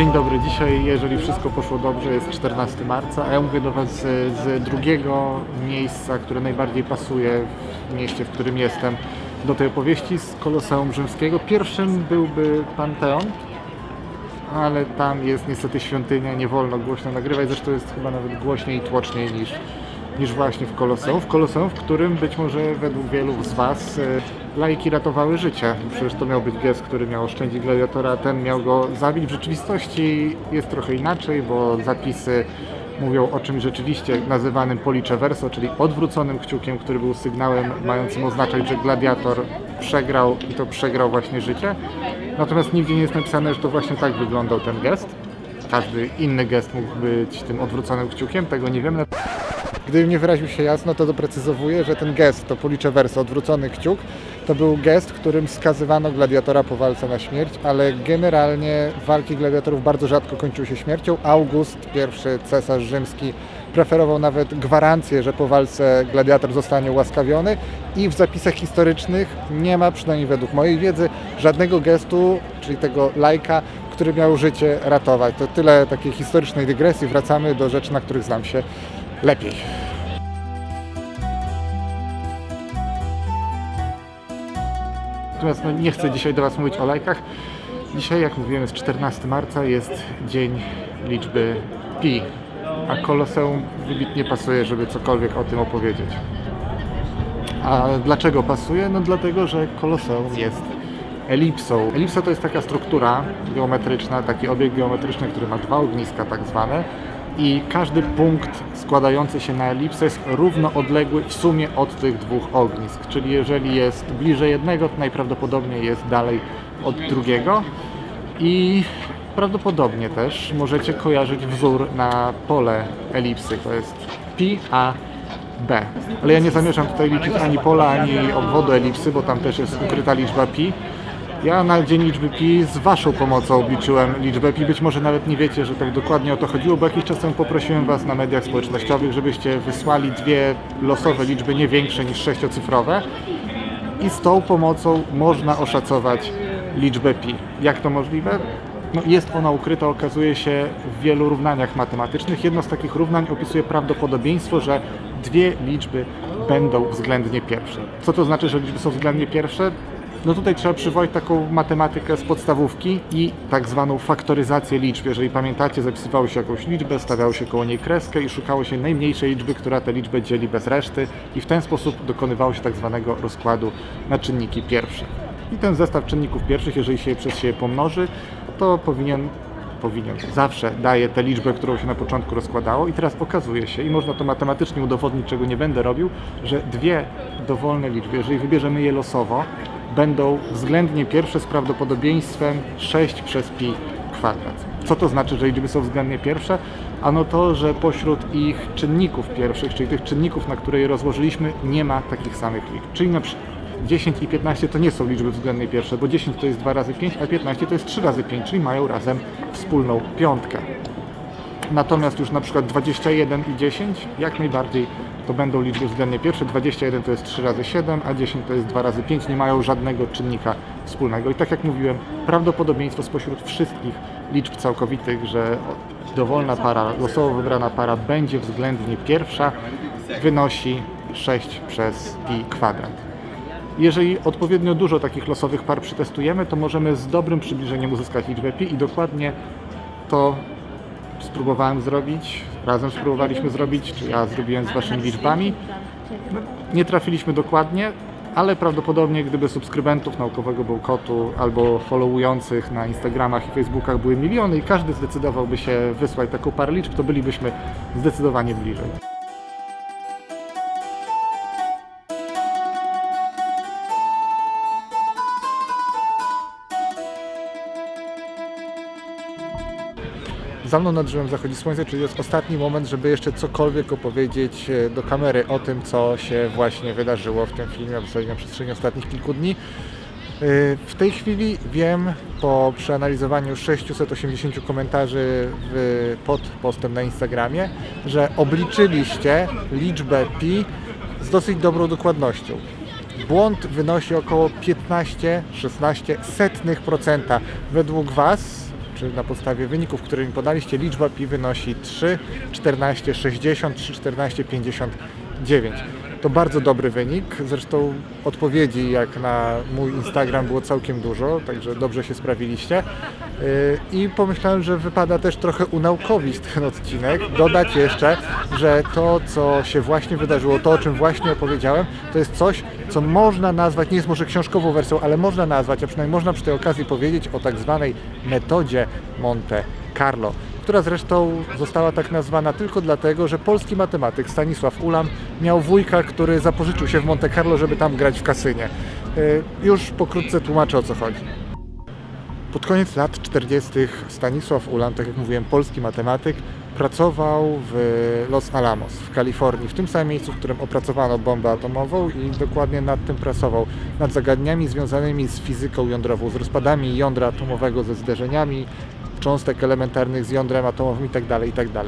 Dzień dobry, dzisiaj jeżeli wszystko poszło dobrze jest 14 marca, a ja mówię do Was z, z drugiego miejsca, które najbardziej pasuje w mieście, w którym jestem. Do tej opowieści z Koloseum Rzymskiego. Pierwszym byłby Panteon, ale tam jest niestety świątynia, nie wolno głośno nagrywać, zresztą jest chyba nawet głośniej i tłoczniej niż, niż właśnie w Koloseum. W Koloseum, w którym być może według wielu z Was e, lajki ratowały życie. Przecież to miał być gest, który miał oszczędzić gladiatora, ten miał go zabić. W rzeczywistości jest trochę inaczej, bo zapisy mówią o czymś rzeczywiście nazywanym policze verso, czyli odwróconym kciukiem, który był sygnałem mającym oznaczać, że gladiator przegrał i to przegrał właśnie życie. Natomiast nigdzie nie jest napisane, że to właśnie tak wyglądał ten gest. Każdy inny gest mógł być tym odwróconym kciukiem, tego nie wiem. Gdybym nie wyraził się jasno, to doprecyzowuję, że ten gest, to policze verso, odwrócony kciuk, to był gest, którym skazywano gladiatora po walce na śmierć, ale generalnie walki gladiatorów bardzo rzadko kończyły się śmiercią. August, pierwszy cesarz rzymski, preferował nawet gwarancję, że po walce gladiator zostanie ułaskawiony i w zapisach historycznych nie ma, przynajmniej według mojej wiedzy, żadnego gestu, czyli tego lajka, który miał życie ratować. To tyle takiej historycznej dygresji. Wracamy do rzeczy, na których znam się lepiej. Natomiast no, nie chcę dzisiaj do Was mówić o lajkach. Dzisiaj, jak mówiłem, jest 14 marca, jest dzień liczby pi, a Koloseum wybitnie pasuje, żeby cokolwiek o tym opowiedzieć. A dlaczego pasuje? No dlatego, że Koloseum jest elipsą. Elipsa to jest taka struktura geometryczna, taki obiekt geometryczny, który ma dwa ogniska tak zwane i każdy punkt składający się na elipsę jest równo odległy w sumie od tych dwóch ognisk. Czyli jeżeli jest bliżej jednego, to najprawdopodobniej jest dalej od drugiego i prawdopodobnie też możecie kojarzyć wzór na pole elipsy. To jest pi a b. Ale ja nie zamierzam tutaj liczyć ani pola, ani obwodu elipsy, bo tam też jest ukryta liczba pi. Ja na dzień liczby pi z Waszą pomocą obliczyłem liczbę pi. Być może nawet nie wiecie, że tak dokładnie o to chodziło, bo jakiś czas temu poprosiłem Was na mediach społecznościowych, żebyście wysłali dwie losowe liczby, nie większe niż sześciocyfrowe. I z tą pomocą można oszacować liczbę pi. Jak to możliwe? No jest ona ukryta, okazuje się, w wielu równaniach matematycznych. Jedno z takich równań opisuje prawdopodobieństwo, że dwie liczby będą względnie pierwsze. Co to znaczy, że liczby są względnie pierwsze? No tutaj trzeba przywołać taką matematykę z podstawówki i tak zwaną faktoryzację liczb. Jeżeli pamiętacie, zapisywało się jakąś liczbę, stawiało się koło niej kreskę i szukało się najmniejszej liczby, która tę liczbę dzieli bez reszty i w ten sposób dokonywało się tak zwanego rozkładu na czynniki pierwsze. I ten zestaw czynników pierwszych, jeżeli się przez siebie pomnoży, to powinien powinien, zawsze daje tę liczbę, którą się na początku rozkładało i teraz okazuje się, i można to matematycznie udowodnić, czego nie będę robił, że dwie dowolne liczby, jeżeli wybierzemy je losowo, będą względnie pierwsze z prawdopodobieństwem 6 przez pi kwadrat. Co to znaczy, że liczby są względnie pierwsze? Ano to, że pośród ich czynników pierwszych, czyli tych czynników, na które je rozłożyliśmy, nie ma takich samych liczb. Czyli na przykład 10 i 15 to nie są liczby względnie pierwsze, bo 10 to jest 2 razy 5, a 15 to jest 3 razy 5, czyli mają razem wspólną piątkę. Natomiast już na przykład 21 i 10 jak najbardziej to będą liczby względnie pierwsze. 21 to jest 3 razy 7, a 10 to jest 2 razy 5. Nie mają żadnego czynnika wspólnego. I tak jak mówiłem, prawdopodobieństwo spośród wszystkich liczb całkowitych, że dowolna para, losowo wybrana para będzie względnie pierwsza, wynosi 6 przez pi kwadrat. Jeżeli odpowiednio dużo takich losowych par przetestujemy, to możemy z dobrym przybliżeniem uzyskać liczbę pi i dokładnie to spróbowałem zrobić, razem spróbowaliśmy zrobić, czy ja zrobiłem z waszymi liczbami. Nie trafiliśmy dokładnie, ale prawdopodobnie gdyby subskrybentów naukowego bełkotu albo followujących na Instagramach i Facebookach były miliony i każdy zdecydowałby się wysłać taką parę liczb, to bylibyśmy zdecydowanie bliżej. Za mną nad drzewem zachodzi słońce, czyli jest ostatni moment, żeby jeszcze cokolwiek opowiedzieć e, do kamery o tym, co się właśnie wydarzyło w tym filmie, a w zasadzie na przestrzeni ostatnich kilku dni. E, W tej chwili wiem, po przeanalizowaniu 680 komentarzy w, pod postem na Instagramie, że obliczyliście liczbę pi z dosyć dobrą dokładnością. Błąd wynosi około 15-16 setnych procenta. Według Was, na podstawie wyników, które mi podaliście, liczba pi wynosi 3, 14, 60, 3, 14, 59. To bardzo dobry wynik. Zresztą odpowiedzi jak na mój Instagram było całkiem dużo, także dobrze się sprawiliście. Yy, I pomyślałem, że wypada też trochę unaukowić ten odcinek. Dodać jeszcze, że to, co się właśnie wydarzyło, to, o czym właśnie opowiedziałem, to jest coś, co można nazwać, nie jest może książkową wersją, ale można nazwać, a przynajmniej można przy tej okazji powiedzieć o tak zwanej metodzie Monte Carlo która zresztą została tak nazwana tylko dlatego, że polski matematyk Stanisław Ulam miał wujka, który zapożyczył się w Monte Carlo, żeby tam grać w kasynie. Yy, Już pokrótce tłumaczę o co chodzi. Pod koniec lat 40. Stanisław Ulam, tak jak mówiłem, polski matematyk, pracował w Los Alamos w Kalifornii, w tym samym miejscu, w którym opracowano bombę atomową i dokładnie nad tym pracował, nad zagadnieniami związanymi z fizyką jądrową, z rozpadami jądra atomowego, ze zderzeniami cząstek elementarnych z jądrem atomowym itd. itd.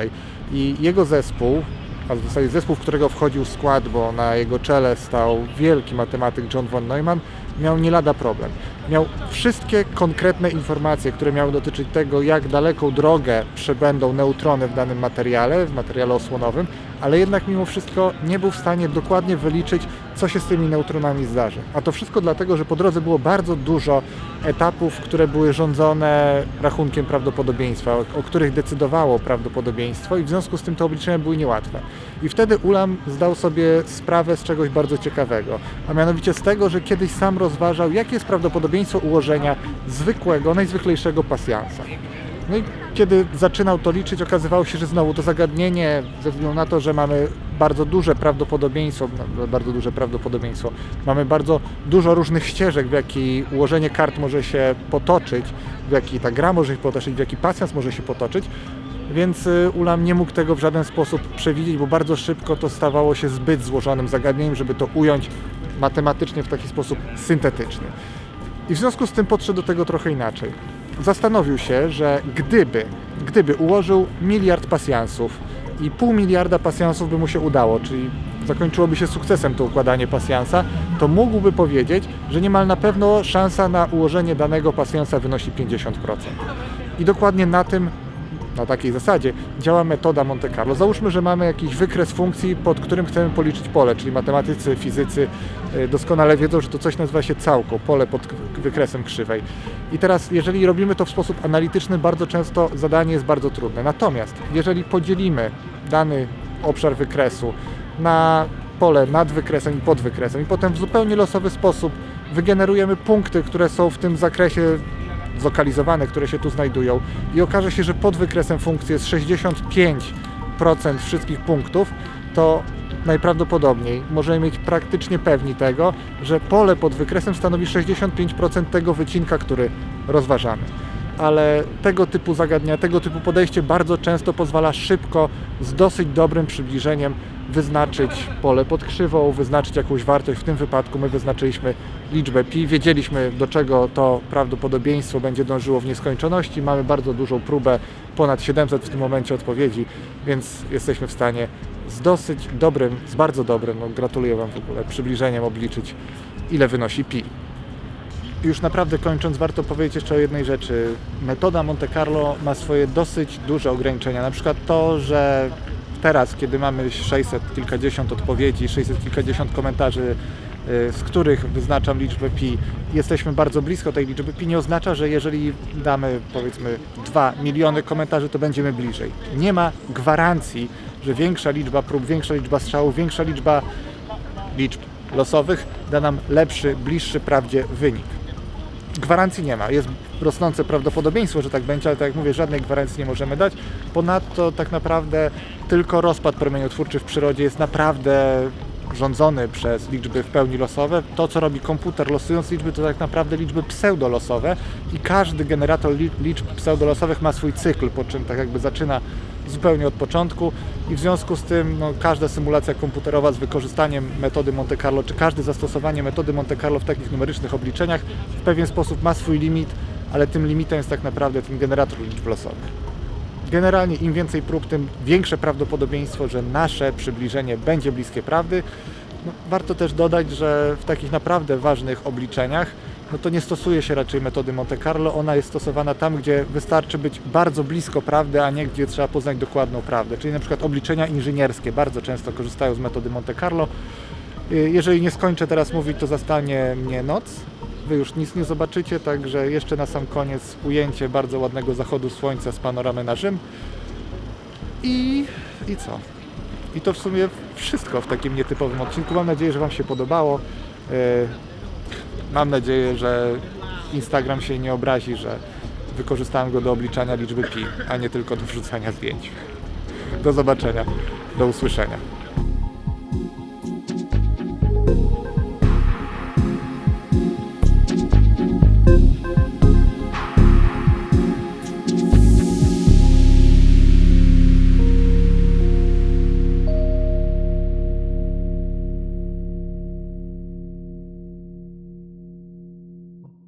I jego zespół, a w zasadzie zespół, w którego wchodził skład, bo na jego czele stał wielki matematyk John von Neumann, miał nie lada problem. Miał wszystkie konkretne informacje, które miały dotyczyć tego, jak daleką drogę przebędą neutrony w danym materiale, w materiale osłonowym, ale jednak mimo wszystko nie był w stanie dokładnie wyliczyć, co się z tymi neutronami zdarzy. A to wszystko dlatego, że po drodze było bardzo dużo etapów, które były rządzone rachunkiem prawdopodobieństwa, o, których decydowało prawdopodobieństwo i w związku z tym te obliczenia były niełatwe. I wtedy Ulam zdał sobie sprawę z czegoś bardzo ciekawego, a mianowicie z tego, że kiedyś sam rozważał, jakie jest prawdopodobieństwo ułożenia zwykłego, najzwyklejszego pasjansa. No i kiedy zaczynał to liczyć, okazywało się, że znowu to zagadnienie, ze względu na to, że mamy bardzo duże prawdopodobieństwo, no, bardzo duże prawdopodobieństwo, mamy bardzo dużo różnych ścieżek, w jaki ułożenie kart może się potoczyć, w jaki ta gra może się potoczyć, w jaki pasjans może się potoczyć, więc y, Ulam nie mógł tego w żaden sposób przewidzieć, bo bardzo szybko to stawało się zbyt złożonym zagadnieniem, żeby to ująć matematycznie w taki sposób syntetyczny. I w związku z tym podszedł do tego trochę inaczej. Zastanowił się, że gdyby, gdyby ułożył miliard pasjansów i pół miliarda pasjansów by mu się udało, czyli zakończyłoby się sukcesem to układanie pasjansa, to mógłby powiedzieć, że niemal na pewno szansa na ułożenie danego pasjansa wynosi 50%. I dokładnie na tym na takiej zasadzie działa metoda Monte Carlo. Załóżmy, że mamy jakiś wykres funkcji, pod którym chcemy policzyć pole, czyli matematycy, fizycy y, doskonale wiedzą, że to coś nazywa się całką, pole pod wykresem krzywej. I teraz, jeżeli robimy to w sposób analityczny, bardzo często zadanie jest bardzo trudne. Natomiast, jeżeli podzielimy dany obszar wykresu na pole nad wykresem i pod wykresem i potem w zupełnie losowy sposób wygenerujemy punkty, które są w tym zakresie zlokalizowane, które się tu znajdują i okaże się, że pod wykresem funkcji jest 65% wszystkich punktów, to najprawdopodobniej możemy mieć praktycznie pewni tego, że pole pod wykresem stanowi 65% tego wycinka, który rozważamy. Ale tego typu zagadnienia, tego typu podejście bardzo często pozwala szybko, z dosyć dobrym przybliżeniem wyznaczyć pole pod krzywą, wyznaczyć jakąś wartość. W tym wypadku my wyznaczyliśmy liczbę pi, wiedzieliśmy do czego to prawdopodobieństwo będzie dążyło w nieskończoności. Mamy bardzo dużą próbę, ponad 700 w tym momencie odpowiedzi, więc jesteśmy w stanie z dosyć dobrym, z bardzo dobrym, no gratuluję Wam w ogóle, przybliżeniem obliczyć ile wynosi pi. Już naprawdę kończąc, warto powiedzieć jeszcze o jednej rzeczy. Metoda Monte Carlo ma swoje dosyć duże ograniczenia. Na przykład to, że teraz, kiedy mamy 600 kilkadziesiąt odpowiedzi, 600 kilkadziesiąt komentarzy, y, z których wyznaczam liczbę pi, jesteśmy bardzo blisko tej liczby pi, nie oznacza, że jeżeli damy powiedzmy 2 miliony komentarzy, to będziemy bliżej. Nie ma gwarancji, że większa liczba prób, większa liczba strzałów, większa liczba liczb losowych da nam lepszy, bliższy prawdzie wynik gwarancji nie ma. Jest rosnące prawdopodobieństwo, że tak będzie, ale tak jak mówię, żadnej gwarancji nie możemy dać. Ponadto tak naprawdę tylko rozpad promieniotwórczy w przyrodzie jest naprawdę rządzony przez liczby w pełni losowe. To, co robi komputer losując liczby, to tak naprawdę liczby pseudolosowe i każdy generator li- liczb pseudolosowych ma swój cykl, po czym tak jakby zaczyna zupełnie od początku i w związku z tym no, każda symulacja komputerowa z wykorzystaniem metody Monte Carlo, czy każde zastosowanie metody Monte Carlo w takich numerycznych obliczeniach w pewien sposób ma swój limit, ale tym limitem jest tak naprawdę ten generator liczb losowych. Generalnie im więcej prób, tym większe prawdopodobieństwo, że nasze przybliżenie będzie bliskie prawdy. No, warto też dodać, że w takich naprawdę ważnych obliczeniach no to nie stosuje się raczej metody Monte Carlo. Ona jest stosowana tam, gdzie wystarczy być bardzo blisko prawdy, a nie gdzie trzeba poznać dokładną prawdę. Czyli na przykład obliczenia inżynierskie bardzo często korzystają z metody Monte Carlo. Y, Jeżeli nie skończę teraz mówić, to zastanie mnie noc. Wy już nic nie zobaczycie, także jeszcze na sam koniec ujęcie bardzo ładnego zachodu słońca z panoramy na Rzym. I, I co? I to w sumie wszystko w takim nietypowym odcinku. Mam nadzieję, że Wam się podobało. Mam nadzieję, że Instagram się nie obrazi, że wykorzystałem go do obliczania liczby pi, a nie tylko do wrzucania zdjęć. Do zobaczenia, do usłyszenia.